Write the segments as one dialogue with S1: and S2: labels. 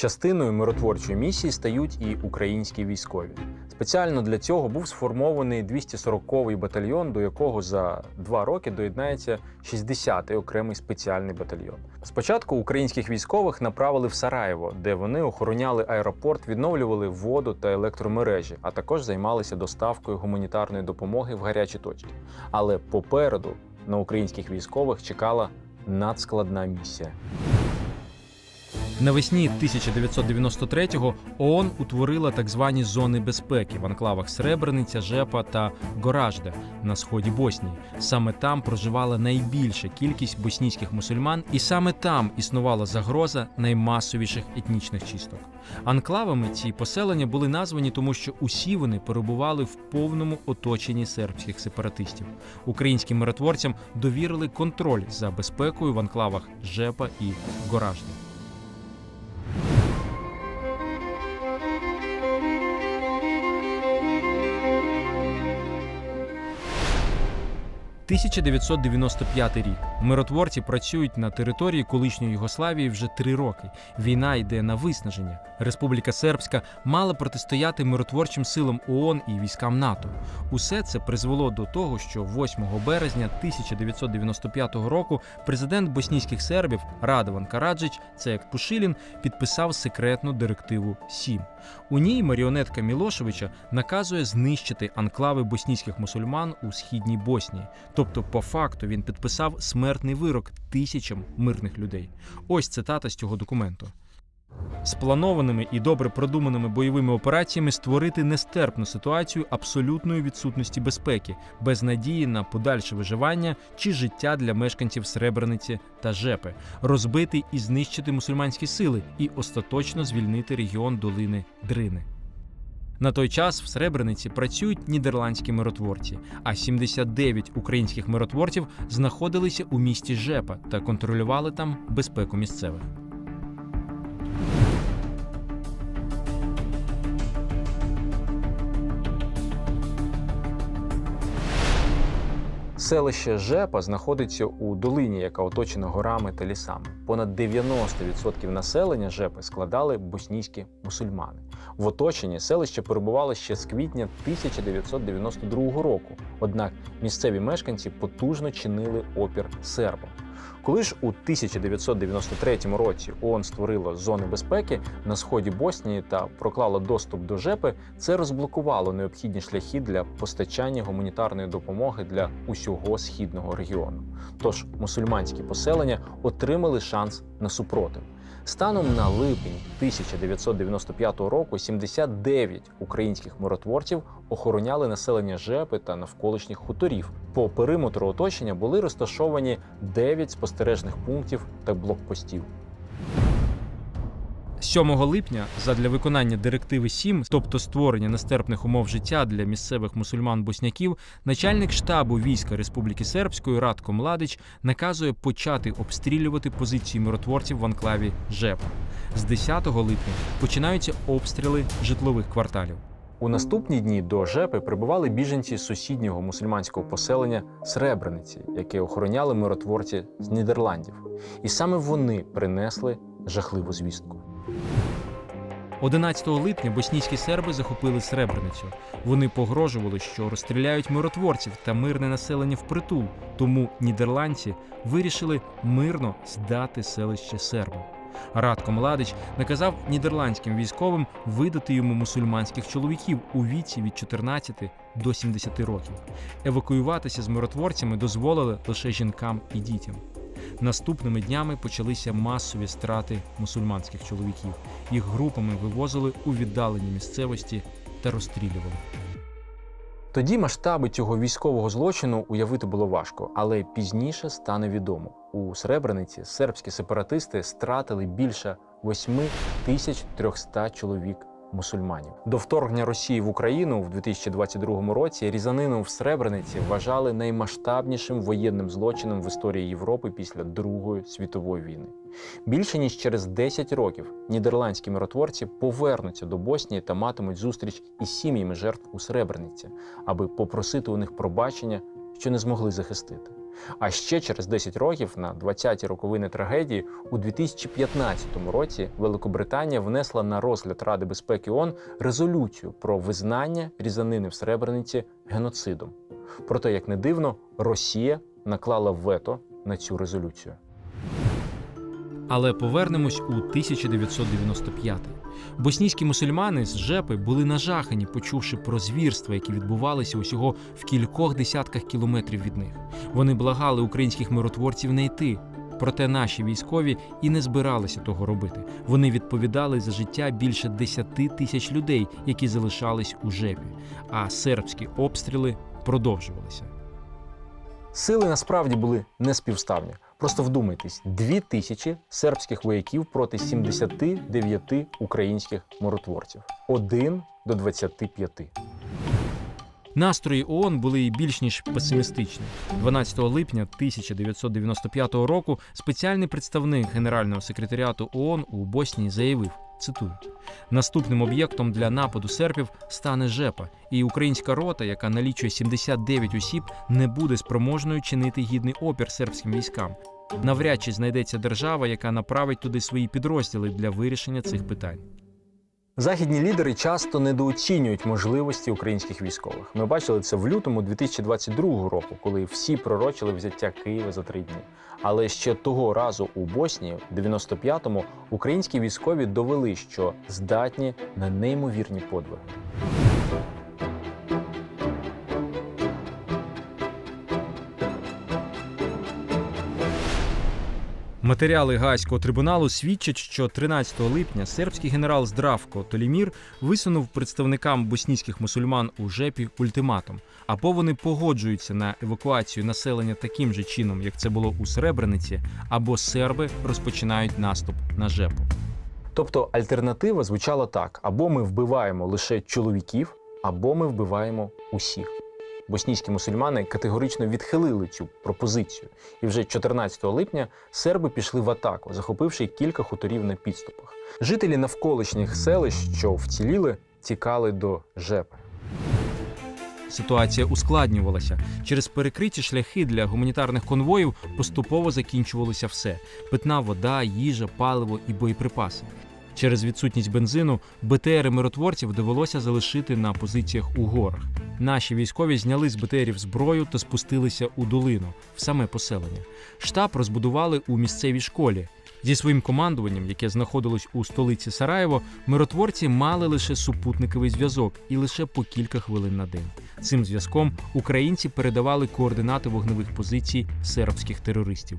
S1: Частиною миротворчої місії стають і українські військові. Спеціально для цього був сформований 240-й батальйон, до якого за два роки доєднається 60-й окремий спеціальний батальйон. Спочатку українських військових направили в Сараєво, де вони охороняли аеропорт, відновлювали воду та електромережі, а також займалися доставкою гуманітарної допомоги в гарячі точки. Але попереду на українських військових чекала надскладна місія.
S2: Навесні 1993-го ООН утворила так звані зони безпеки в анклавах Сребрениця, Жепа та Горажде на сході Боснії. Саме там проживала найбільша кількість боснійських мусульман, і саме там існувала загроза наймасовіших етнічних чисток. Анклавами ці поселення були названі, тому що усі вони перебували в повному оточенні сербських сепаратистів. Українським миротворцям довірили контроль за безпекою в анклавах Жепа і Горажде. 1995 рік. Миротворці працюють на території колишньої Югославії вже три роки. Війна йде на виснаження. Республіка Сербська мала протистояти миротворчим силам ООН і військам НАТО. Усе це призвело до того, що 8 березня 1995 року президент боснійських сербів Радован Караджич Цек Пушилін підписав секретну директиву 7. У ній маріонетка Мілошевича наказує знищити анклави боснійських мусульман у східній Боснії. Тобто, по факту, він підписав смертний вирок тисячам мирних людей. Ось цитата з цього документу. Спланованими і добре продуманими бойовими операціями створити нестерпну ситуацію абсолютної відсутності безпеки, без надії на подальше виживання чи життя для мешканців Сребрениці та Жепи, розбити і знищити мусульманські сили і остаточно звільнити регіон долини Дрини. На той час в Сребрениці працюють нідерландські миротворці, а 79 українських миротворців знаходилися у місті Жепа та контролювали там безпеку місцевих.
S1: Селище Жепа знаходиться у долині, яка оточена горами та лісами. Понад 90% населення Жепи складали боснійські мусульмани. В оточенні селище перебувало ще з квітня 1992 року. Однак місцеві мешканці потужно чинили опір сербам. Коли ж у 1993 році ООН створила зони безпеки на сході Боснії та проклала доступ до ЖЕПи, це розблокувало необхідні шляхи для постачання гуманітарної допомоги для усього східного регіону. Тож мусульманські поселення отримали шанс на супротив. Станом на липень 1995 року 79 українських миротворців охороняли населення Жепи та навколишніх хуторів. По периметру оточення були розташовані 9 спостережних пунктів та блокпостів.
S2: 7 липня, задля виконання директиви 7, тобто створення нестерпних умов життя для місцевих мусульман-босняків, начальник штабу війська Республіки Сербської Радко Младич наказує почати обстрілювати позиції миротворців в анклаві Жепа. З 10 липня починаються обстріли житлових кварталів.
S1: У наступні дні до Жепи прибували біженці з сусіднього мусульманського поселення Сребрениці, яке охороняли миротворці з Нідерландів. І саме вони принесли жахливу звістку.
S2: 11 липня боснійські серби захопили Сребреницю. Вони погрожували, що розстріляють миротворців та мирне населення впритул. Тому нідерландці вирішили мирно здати селище сербам. Радко Младич наказав нідерландським військовим видати йому мусульманських чоловіків у віці від 14 до 70 років. Евакуюватися з миротворцями дозволили лише жінкам і дітям. Наступними днями почалися масові страти мусульманських чоловіків. Їх групами вивозили у віддалені місцевості та розстрілювали.
S1: Тоді масштаби цього військового злочину уявити було важко, але пізніше стане відомо. У Сребрениці сербські сепаратисти стратили більше 8300 чоловік мусульманів. До вторгнення Росії в Україну в 2022 році різанину в Сребрениці вважали наймасштабнішим воєнним злочином в історії Європи після Другої світової війни. Більше ніж через 10 років нідерландські миротворці повернуться до Боснії та матимуть зустріч із сім'ями жертв у Сребрениці, аби попросити у них пробачення що не змогли захистити. А ще через 10 років, на 20-ті роковини трагедії, у 2015 році Великобританія внесла на розгляд Ради безпеки ООН резолюцію про визнання різанини в Сребрениці геноцидом. Проте, як не дивно, Росія наклала вето на цю резолюцію.
S2: Але повернемось у 1995. Боснійські мусульмани з Жепи були нажахані, почувши про звірства, які відбувалися усього в кількох десятках кілометрів від них. Вони благали українських миротворців не йти. Проте наші військові і не збиралися того робити. Вони відповідали за життя більше 10 тисяч людей, які залишались у Жепі. А сербські обстріли продовжувалися.
S1: Сили насправді були неспівставні. Просто вдумайтесь: дві тисячі сербських вояків проти 79 українських миротворців. Один до 25.
S2: Настрої ООН були і більш ніж песимістичні. 12 липня 1995 року спеціальний представник Генерального секретаріату ООН у Боснії заявив: цитую: наступним об'єктом для нападу серпів стане Жепа, і українська рота, яка налічує 79 осіб, не буде спроможною чинити гідний опір сербським військам. Навряд чи знайдеться держава, яка направить туди свої підрозділи для вирішення цих питань.
S1: Західні лідери часто недооцінюють можливості українських військових. Ми бачили це в лютому 2022 року, коли всі пророчили взяття Києва за три дні. Але ще того разу у Боснії, в 95-му, українські військові довели, що здатні на неймовірні подвиги.
S2: Матеріали Гаазького трибуналу свідчать, що 13 липня сербський генерал Здравко Толімір висунув представникам боснійських мусульман у Жепі ультиматум: або вони погоджуються на евакуацію населення таким же чином, як це було у Сребрениці, або серби розпочинають наступ на Жепу.
S1: Тобто альтернатива звучала так: або ми вбиваємо лише чоловіків, або ми вбиваємо усіх. Боснійські мусульмани категорично відхилили цю пропозицію, і вже 14 липня серби пішли в атаку, захопивши кілька хуторів на підступах. Жителі навколишніх селищ, що вціліли, тікали до Жепи.
S2: Ситуація ускладнювалася. Через перекриті шляхи для гуманітарних конвоїв поступово закінчувалося все: питна вода, їжа, паливо і боєприпаси. Через відсутність бензину БТРи миротворців довелося залишити на позиціях у горах. Наші військові зняли з БТРів зброю та спустилися у долину в саме поселення. Штаб розбудували у місцевій школі. Зі своїм командуванням, яке знаходилось у столиці Сараєво, миротворці мали лише супутниковий зв'язок і лише по кілька хвилин на день. Цим зв'язком українці передавали координати вогневих позицій сербських терористів.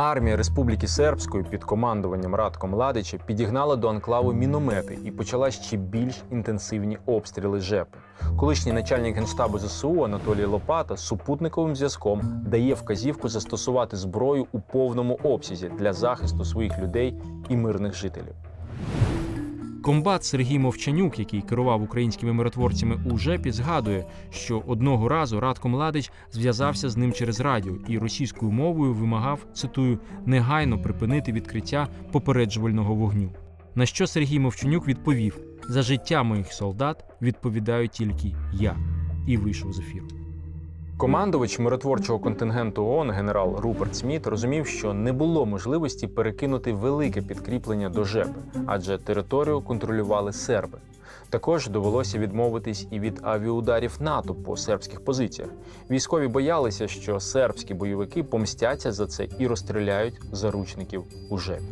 S1: Армія Республіки Сербської під командуванням Радко Младича підігнала до анклаву міномети і почала ще більш інтенсивні обстріли ЖЕПи. Колишній начальник генштабу ЗСУ Анатолій Лопата супутниковим зв'язком дає вказівку застосувати зброю у повному обсязі для захисту своїх людей і мирних жителів.
S2: Комбат Сергій Мовчанюк, який керував українськими миротворцями у ЖЕПі, згадує, що одного разу Радко Младич зв'язався з ним через радіо і російською мовою вимагав, цитую, негайно припинити відкриття попереджувального вогню. На що Сергій Мовчанюк відповів: за життя моїх солдат відповідаю тільки я, і вийшов з ефіру.
S1: Командувач миротворчого контингенту ООН генерал Руперт Сміт розумів, що не було можливості перекинути велике підкріплення до ЖЕПи, адже територію контролювали серби. Також довелося відмовитись і від авіаударів НАТО по сербських позиціях. Військові боялися, що сербські бойовики помстяться за це і розстріляють заручників у ЖЕПі.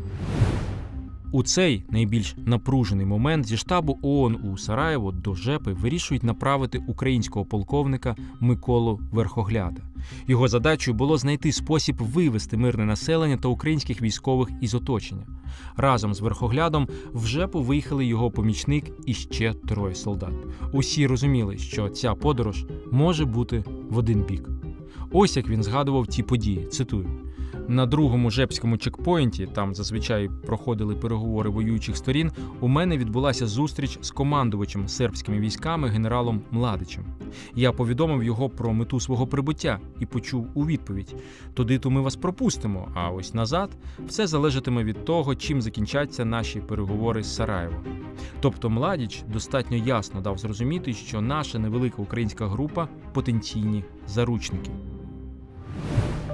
S2: У цей найбільш напружений момент зі штабу ООН у Сараєво до Жепи вирішують направити українського полковника Миколу Верхогляда. Його задачею було знайти спосіб вивести мирне населення та українських військових із оточення. Разом з Верхоглядом в Жепу виїхали його помічник і ще троє солдат. Усі розуміли, що ця подорож може бути в один бік. Ось як він згадував ті події. Цитую. На другому жепському чекпоінті, там зазвичай проходили переговори воюючих сторін, у мене відбулася зустріч з командувачем сербськими військами генералом Младичем. Я повідомив його про мету свого прибуття і почув у відповідь: туди то ми вас пропустимо, а ось назад все залежатиме від того, чим закінчаться наші переговори з Сараєвом. Тобто Младіч достатньо ясно дав зрозуміти, що наша невелика українська група потенційні заручники.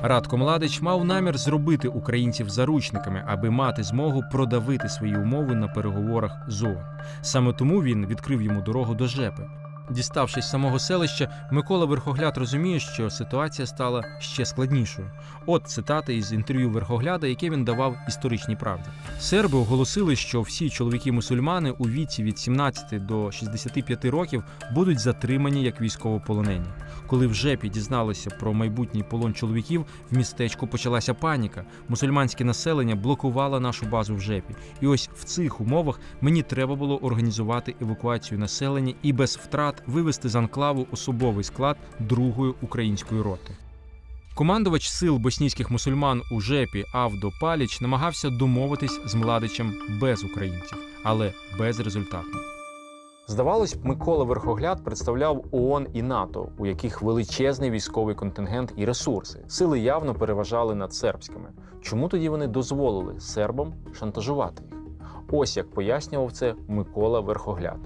S2: Радко Младич мав намір зробити українців заручниками, аби мати змогу продавити свої умови на переговорах з ООН. Саме тому він відкрив йому дорогу до Жепи. Діставшись самого селища, Микола Верхогляд розуміє, що ситуація стала ще складнішою. От цитати із інтерв'ю Верхогляда, яке він давав історичній правді. Серби оголосили, що всі чоловіки-мусульмани у віці від 17 до 65 років будуть затримані як військовополонені. Коли в Жепі дізналося про майбутній полон чоловіків, в містечку почалася паніка. Мусульманське населення блокувало нашу базу в Жепі. І ось в цих умовах мені треба було організувати евакуацію населення і без втрат вивести з анклаву особовий склад другої української роти. Командувач сил боснійських мусульман у Жепі Авдо Паліч намагався домовитись з Младичем без українців, але безрезультатно.
S1: Здавалось Микола Верхогляд представляв ООН і НАТО, у яких величезний військовий контингент і ресурси. Сили явно переважали над сербськими. Чому тоді вони дозволили сербам шантажувати їх? Ось як пояснював це Микола Верхогляд.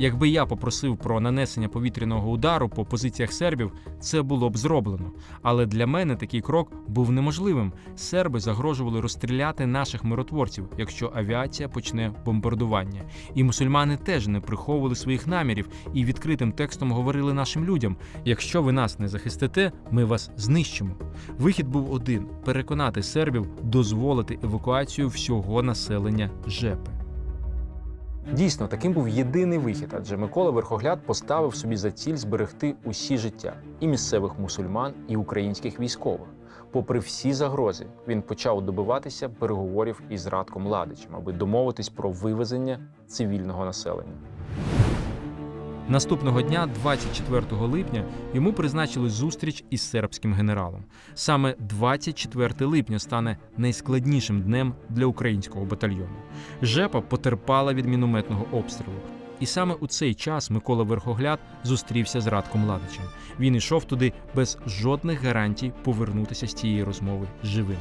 S2: Якби я попросив про нанесення повітряного удару по позиціях сербів, це було б зроблено. Але для мене такий крок був неможливим. Серби загрожували розстріляти наших миротворців, якщо авіація почне бомбардування. І мусульмани теж не приховували своїх намірів і відкритим текстом говорили нашим людям: якщо ви нас не захистите, ми вас знищимо. Вихід був один: переконати сербів дозволити евакуацію всього населення Жепи.
S1: Дійсно, таким був єдиний вихід, адже Микола Верхогляд поставив собі за ціль зберегти усі життя і місцевих мусульман, і українських військових. Попри всі загрози, він почав добиватися переговорів із Радком Ладичем, аби домовитись про вивезення цивільного населення.
S2: Наступного дня, 24 липня, йому призначили зустріч із сербським генералом. Саме 24 липня стане найскладнішим днем для українського батальйону. Жепа потерпала від мінометного обстрілу. І саме у цей час Микола Верхогляд зустрівся з Радком Ладичем. Він йшов туди без жодних гарантій повернутися з цієї розмови живим.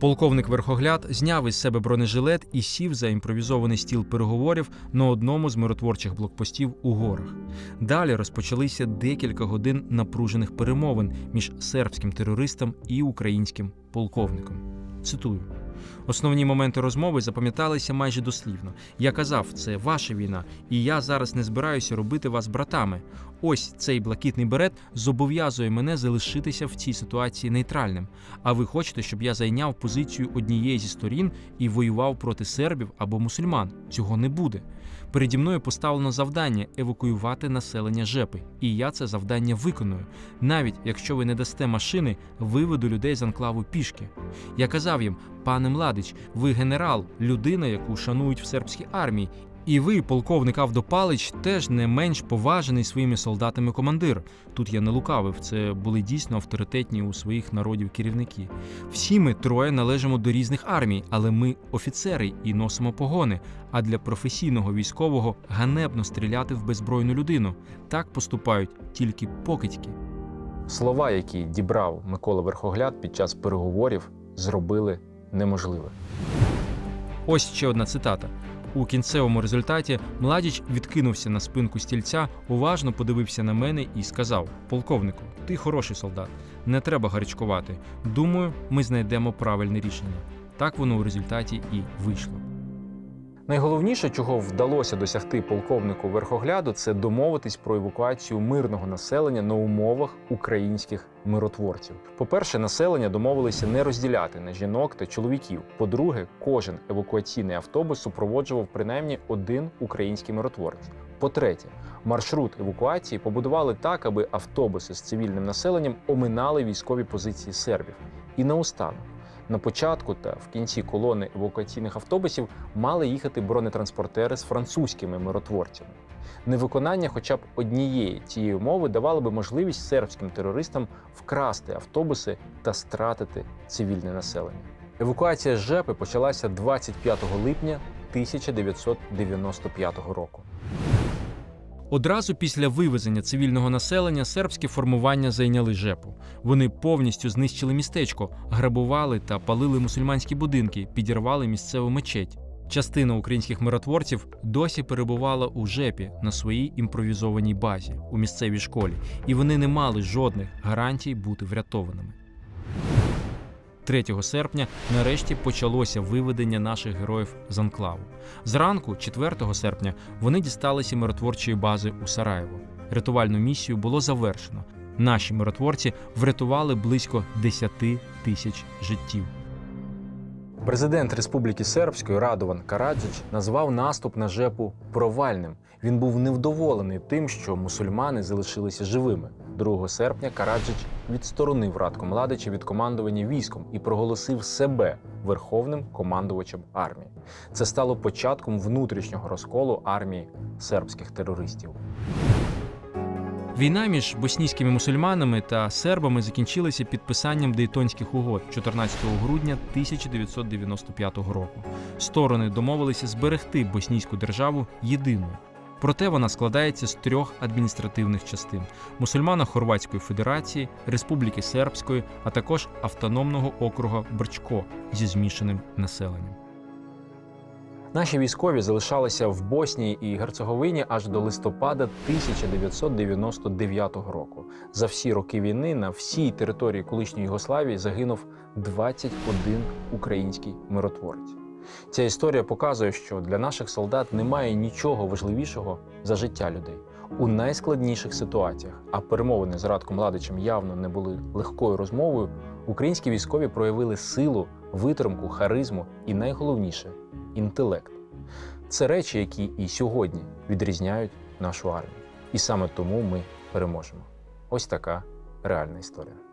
S2: Полковник Верхогляд зняв із себе бронежилет і сів за імпровізований стіл переговорів на одному з миротворчих блокпостів у горах. Далі розпочалися декілька годин напружених перемовин між сербським терористом і українським полковником. Цитую. Основні моменти розмови запам'яталися майже дослівно. Я казав, це ваша війна, і я зараз не збираюся робити вас братами. Ось цей блакитний берет зобов'язує мене залишитися в цій ситуації нейтральним. А ви хочете, щоб я зайняв позицію однієї зі сторін і воював проти сербів або мусульман? Цього не буде. Переді мною поставлено завдання евакуювати населення Жепи, і я це завдання виконую. Навіть якщо ви не дасте машини, виведу людей з анклаву пішки. Я казав їм, пане Младич, ви генерал, людина, яку шанують в сербській армії. І ви, полковник Авдопалич, теж не менш поважений своїми солдатами командир. Тут я не лукавив, це були дійсно авторитетні у своїх народів керівники. Всі ми троє належимо до різних армій, але ми офіцери і носимо погони. А для професійного військового ганебно стріляти в беззбройну людину. Так поступають тільки покидьки.
S1: Слова, які дібрав Микола Верхогляд під час переговорів, зробили неможливе.
S2: Ось ще одна цитата. У кінцевому результаті Младіч відкинувся на спинку стільця, уважно подивився на мене і сказав: Полковнику, ти хороший солдат, не треба гарячкувати. Думаю, ми знайдемо правильне рішення. Так воно у результаті і вийшло.
S1: Найголовніше, чого вдалося досягти полковнику Верхогляду, це домовитись про евакуацію мирного населення на умовах українських миротворців. По-перше, населення домовилися не розділяти на жінок та чоловіків. По-друге, кожен евакуаційний автобус супроводжував принаймні один український миротворець. По-третє, маршрут евакуації побудували так, аби автобуси з цивільним населенням оминали військові позиції сербів. І наостанок. На початку та в кінці колони евакуаційних автобусів мали їхати бронетранспортери з французькими миротворцями. Невиконання хоча б однієї цієї умови давало би можливість сербським терористам вкрасти автобуси та стратити цивільне населення. Евакуація з Жепи почалася 25 липня 1995 року.
S2: Одразу після вивезення цивільного населення сербські формування зайняли жепу. Вони повністю знищили містечко, грабували та палили мусульманські будинки, підірвали місцеву мечеть. Частина українських миротворців досі перебувала у жепі на своїй імпровізованій базі у місцевій школі, і вони не мали жодних гарантій бути врятованими. 3 серпня нарешті почалося виведення наших героїв з анклаву. Зранку, 4 серпня, вони дісталися миротворчої бази у Сараєво. Рятувальну місію було завершено. Наші миротворці врятували близько 10 тисяч життів.
S1: Президент Республіки Сербської Радован Караджич назвав наступ на Жепу провальним. Він був невдоволений тим, що мусульмани залишилися живими. 2 серпня Караджич відсторонив Радко Младича від командування військом і проголосив себе верховним командувачем армії. Це стало початком внутрішнього розколу армії сербських терористів.
S2: Війна між боснійськими мусульманами та сербами закінчилася підписанням Дейтонських угод 14 грудня 1995 року. Сторони домовилися зберегти боснійську державу єдиною. Проте вона складається з трьох адміністративних частин: мусульмано-хорватської федерації, Республіки Сербської, а також автономного округа Брчко зі змішаним населенням.
S1: Наші військові залишалися в Боснії і Герцеговині аж до листопада 1999 року. За всі роки війни на всій території колишньої Югославії загинув 21 український миротворець. Ця історія показує, що для наших солдат немає нічого важливішого за життя людей у найскладніших ситуаціях. А перемовини з Радком Ладичем явно не були легкою розмовою. Українські військові проявили силу, витримку, харизму і найголовніше інтелект. Це речі, які і сьогодні відрізняють нашу армію. І саме тому ми переможемо. Ось така реальна історія.